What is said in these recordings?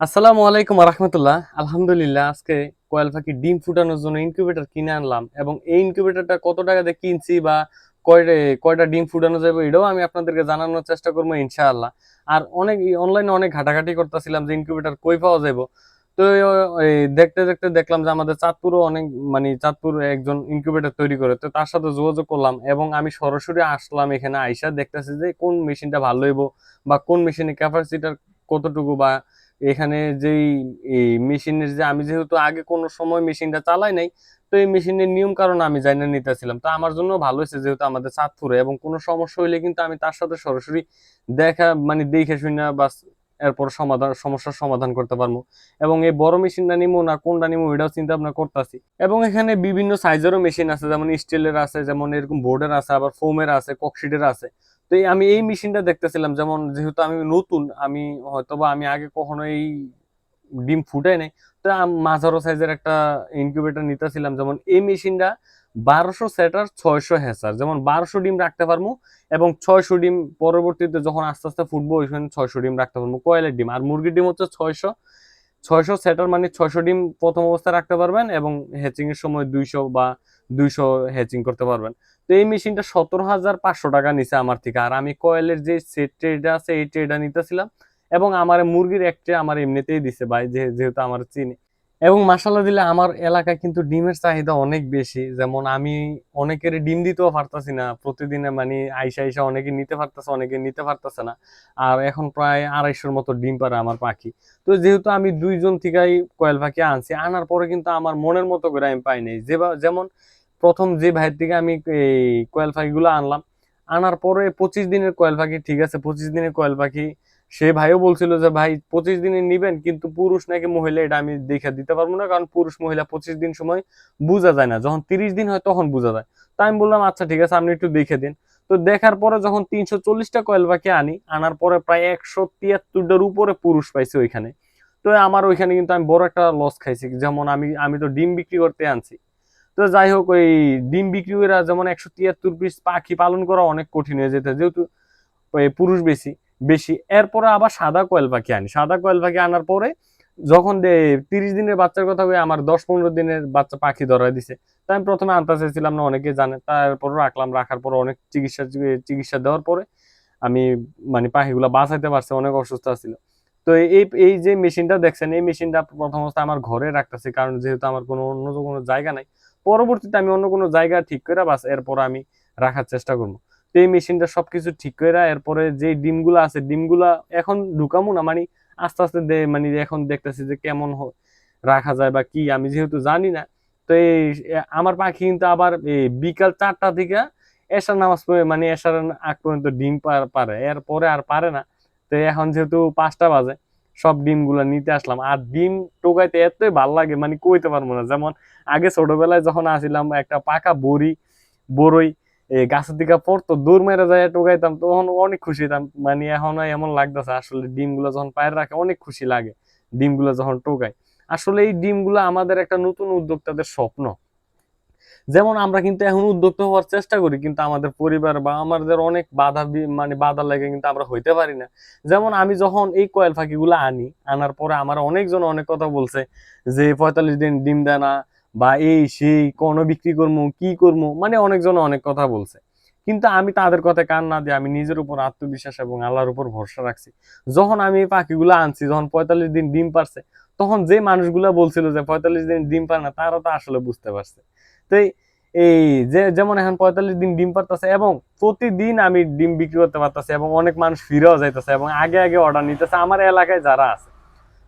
আসসালামু আলাইকুম রহমতুল্লাহ। আলহামদুলিল্লাহ, আজকে কোয়েল পাখি ডিম ফুটানোর জন্য ইনকিউবেটর কিনে আনলাম এবং এই ইনকিউবেটরটা কত টাকা দিয়ে কিনছি বা কয়টা কয়টা ডিম ফুটানো যাবে এটাও আমি আপনাদেরকে জানানোর চেষ্টা করব ইনশাআল্লাহ। আর অনেক অনলাইনে অনেক ঘাটাঘাটি করতেছিলাম যে ইনকিউবেটর কই পাওয়া যাব তো দেখতে দেখতে দেখলাম যে আমাদের চাঁদপুরও অনেক মানে চাঁদপুর একজন ইনকিউবেটর তৈরি করে, তো তার সাথে যোগাযোগ করলাম এবং আমি সরাসরি আসলাম এখানে আইসা দেখতেছি যে কোন মেশিনটা ভালো হইব বা কোন মেশিনের ক্যাপাসিটার কতটুকু বা এখানে যেই, এই মেশিনের যে, আমি যেহেতু আগে কোনো সময় মেশিনটা চালাই নাই, তো এই মেশিনের নিয়ম কারণ আমি জানি নিতেছিলাম। তো আমার জন্য ভালো হয়েছে যেহেতু আমাদের চাঁদপুরে এবং কোনো সমস্যা হইলে কিন্তু আমি তার সাথে সরাসরি দেখা মানে দেখে শুনে বা এরপর সমাধান, সমস্যার সমাধান করতে পারব। এবং এই বড় মেশিনটা নিবো না, কোনটা নিবো, এটাও চিন্তা ভাবনা করতেছি। এবং এখানে বিভিন্ন সাইজেরও মেশিন আছে, যেমন স্টিলের আছে, যেমন এরকম বোর্ডের আছে, আবার ফোমের আছে ককশিটের আছে। তো আমি এই মেশিনটা দেখতেছিলাম, যেমন যেহেতু আমি নতুন, আমি হয়তোবা আমি আগে কখনো এই ডিম ফুটাই নাই, তো মাঝারো সাইজের একটা ইনকিউবেটর নিতেছিলাম, যেমন এই মেশিনটা বারোশো সেটার ছয়শো হ্যাসার যেমন বারোশো ডিম রাখতে পারব এবং ছয়শো ডিম পরবর্তীতে যখন আস্তে আস্তে ফুটবো ওইখানে ছয়শো ডিম রাখতে পারব কয়েলের ডিম, আর মুরগির ডিম হচ্ছে ছয়শো ছয়শো সেটার মানে ছয়শো ডিম প্রথম অবস্থায় রাখতে পারবেন এবং হ্যাচিং এর সময় দুইশো বা দুইশো হ্যাচিং করতে পারবেন। তো এই মেশিনটা সতেরো হাজার পাঁচশো টাকা নিছে আমার থেকে। আর আমি কয়েলের যে সেট ট্রেটা আছে, এই ট্রেটা নিতেছিলাম। এবং আমার মুরগির এক ট্রে আমার এমনিতেই দিছে ভাই যেহেতু আমার চিনি। এবং মাসালা দিলে আমার এলাকায় কিন্তু ডিমের চাহিদা অনেক বেশি। যেমন আমি অনেকের ডিম দিতেও পারতাছি না। প্রতিদিনে মানে আইসা আইসা অনেকে নিতে পারতেছে, অনেকে নিতে পারতেছে না। আর এখন প্রায় আড়াইশোর মতো ডিম পারে আমার পাখি। তো যেহেতু আমি দুইজন থেকেই কয়েল পাখি আনছি, আনার পরে কিন্তু আমার মনের মতো করে আমি পাই নাই। যেমন প্রথম যে ভাইয়ের থেকে আমি এই কয়েল পাখিগুলো আনলাম, আনার পরে পঁচিশ দিনের কয়েল পাখি, ঠিক আছে, পঁচিশ দিনের কয়েল পাখি। সে ভাইও বলছিল যে, ভাই, পঁচিশ দিনে নিবেন, কিন্তু পুরুষ নাকি মহিলা, এটা আমি দেখে দিতে পারব না, কারণ পুরুষ মহিলা পঁচিশ দিন সময় বোঝা যায় না। যখন তিরিশ দিন হয়, তখন বোঝা যায়। তাই আমি বললাম আচ্ছা ঠিক আছে, আপনি একটু দেখে দিন। তো দেখার পরে যখন তিনশো চল্লিশটা কয়েল পাখি আনি, আনার পরে প্রায় একশো তিয়াত্তরটার উপরে পুরুষ পাইছি ওইখানে। তো আমার ওইখানে কিন্তু আমি বড় একটা লস খাইছি। যেমন আমি আমি তো ডিম বিক্রি করতে আনছি। তো যাই হোক, ওই ডিম বিক্রি করে যেমন একশো তিয়াত্তর পিস পাখি পালন করা অনেক কঠিন হয়ে যেত, যেহেতু ওই পুরুষ বেশি বেশি। এরপরে আবার সাদা কোয়েল পাখি আনি। সাদা কোয়েল পাখি আনার পরে যখন তিরিশ দিনের বাচ্চার কথা বলে আমার দশ পনেরো দিনের বাচ্চা পাখি ধরা দিছে। তাই আমি প্রথমে আনতে চাইছিলাম না, অনেকে জানে। তারপর রাখলাম, রাখার পর অনেক চিকিৎসা চিকিৎসা দেওয়ার পরে আমি মানে পাখিগুলো বাঁচাইতে পারছি, অনেক অসুস্থ ছিল তো এই এই যে মেশিনটা দেখছেন, এই মেশিনটা প্রথম অবস্থায় আমার ঘরে রাখতেছি, কারণ যেহেতু আমার কোনো অন্য কোনো জায়গা নাই পরবর্তীতে আমি অন্য কোনো জায়গা ঠিক করে বাস, এরপর আমি রাখার চেষ্টা করব। তো এই মেশিনটা সবকিছু ঠিক করে, এরপরে যে ডিমগুলো আছে, ডিমগুলা এখন ঢুকামো না মানে আস্তে আস্তে মানে এখন দেখতেছি যে কেমন রাখা যায় বা কি, আমি যেহেতু জানি না, তো এই আমার পাখি কিন্তু আবার এই বিকাল চারটা থেকে এসার নামাজ পড়ে মানে এসার আগ পর্যন্ত ডিম পারে, এরপরে আর পারে না। তো এখন যেহেতু পাঁচটা বাজে সব ডিমগুলো নিতে আসলাম। আর ডিম টোকাইতে এতই ভালো লাগে মানে কইতে পারব না। যেমন আগে ছোটবেলায় যখন আসিলাম, একটা পাকা বড়ি, বড়ই গাছের দিকে পড়তো দূর মেরে যায় টোকাইতাম, তখন অনেক খুশি হতাম মানে এখন এমন লাগতেছে, আসলে ডিমগুলো যখন পায়ের রাখে অনেক খুশি লাগে, ডিমগুলো যখন টোকায়। আসলে এই ডিমগুলো আমাদের একটা নতুন উদ্যোক্তাদের স্বপ্ন। যেমন আমরা কিন্তু এখন উদ্যোক্তা হওয়ার চেষ্টা করি, কিন্তু আমাদের পরিবার বা আমাদের অনেক বাধা মানে বাধা লাগে কিন্তু আমরা হইতে পারি না। যেমন আমি যখন এই কয়েল পাখিগুলো আনি, আনার পরে আমার অনেকজন অনেক কথা বলছে যে, পঁয়তাল্লিশ দিন ডিম দেয় না বা এই সেই কোনো বিক্রি করব কি করব মানে অনেকজন অনেক কথা বলছে। কিন্তু আমি তাদের কথা কান না দিয়ে আমি নিজের উপর আত্মবিশ্বাস এবং আল্লাহর উপর ভরসা রাখছি। যখন আমি এই পাখিগুলো আনছি, যখন পঁয়তাল্লিশ দিন ডিম পারছে, তখন যে মানুষগুলা বলছিল যে, পঁয়তাল্লিশ দিন ডিম পারে না, তারা তো আসলে বুঝতে পারছে। তো এই- যে, যেমন এখন পঁয়তাল্লিশ দিন ডিম পারতেছে এবং প্রতিদিন আমি ডিম বিক্রি করতে পারতেছি এবং অনেক মানুষ ফিরেও যাইতেছে এবং আগে আগে অর্ডার নিতেছে আমার এলাকায় যারা আছে।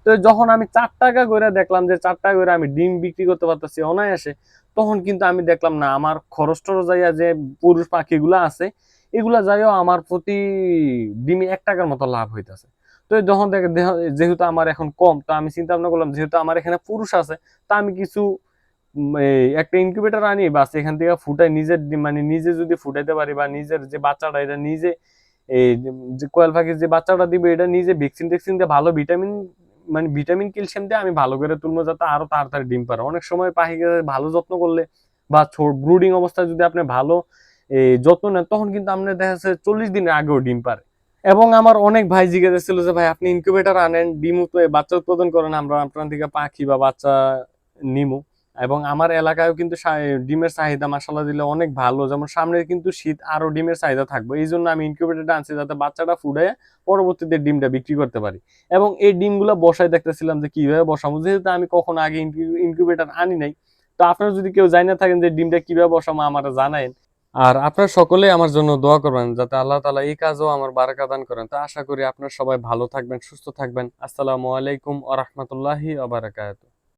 তো যখন আমি চার টাকা করে দেখলাম যে চার টাকা করে আমি ডিম বিক্রি করতে পারতেছি অনায়াসে, তখন কিন্তু আমি দেখলাম না, আমার খরচ টরচ যাইয়া যে পুরুষ পাখিগুলো আছে, এগুলা যাইও আমার প্রতি ডিমে এক টাকার মতো লাভ হইতেছে। তো যখন দেখে, যেহেতু আমার এখন কম, তো আমি চিন্তা ভাবনা করলাম, যেহেতু আমার এখানে পুরুষ আছে, তা আমি কিছু একটা ইনকিউবেটর আনি বাস এখান থেকে ফুটাই নিজের মানে নিজে যদি ফুটাইতে পারি বা নিজের যে বাচ্চাটা এটা নিজে এই যে কোয়েল পাখির যে বাচ্চাটা দিবে এটা নিজে ভ্যাকসিন ট্যাকসিন দিয়ে ভালো ভিটামিন মানে ভিটামিন ক্যালসিয়াম দিয়ে আমি ভালো করে তুলবো যাতে আরও তাড়াতাড়ি ডিম পারে। অনেক সময় পাখিকে ভালো যত্ন করলে বা ব্রুডিং অবস্থায় যদি আপনি ভালো এই, যত্ন নেন তখন কিন্তু আপনার দেখা যাচ্ছে চল্লিশ দিনের আগেও ডিম পারে। এবং আমার অনেক ভাই জিজ্ঞাসা ছিল যে ভাই আপনি ইনকিউবেটর আনেন ডিম বাচ্চা উৎপাদন করেন আমরা আপনার থেকে পাখি বা বাচ্চা নিমু। এবং আমার এলাকায়ও কিন্তু ডিমের চাহিদা মাসাল্লাহ দিলে অনেক ভালো। যেমন সামনে কিন্তু শীত আরও ডিমের চাহিদা থাকবে। এই জন্য আমি ইনকিউবেটরটা আনছি যাতে বাচ্চাটা ফুটে পরবর্তীতে ডিমটা বিক্রি করতে পারি। এবং এই ডিমগুলো বসাই দেখতেছিলাম যে কীভাবে বসাবো। যেহেতু আমি কখনো আগে ইনকিউবেটর আনি নাই, তো আপনারা যদি কেউ জানি না থাকেন যে ডিমটা কীভাবে বসাবো, আমার জানায়েন। আর আপনারা সকলে আমার জন্য দোয়া করবেন, যাতে আল্লাহ তালা এই কাজও আমার বারাকা দান করেন। তো আশা করি আপনারা সবাই ভালো থাকবেন, সুস্থ থাকবেন। আসসালামু আলাইকুম আ রহমতুল্লাহি আবরাকাত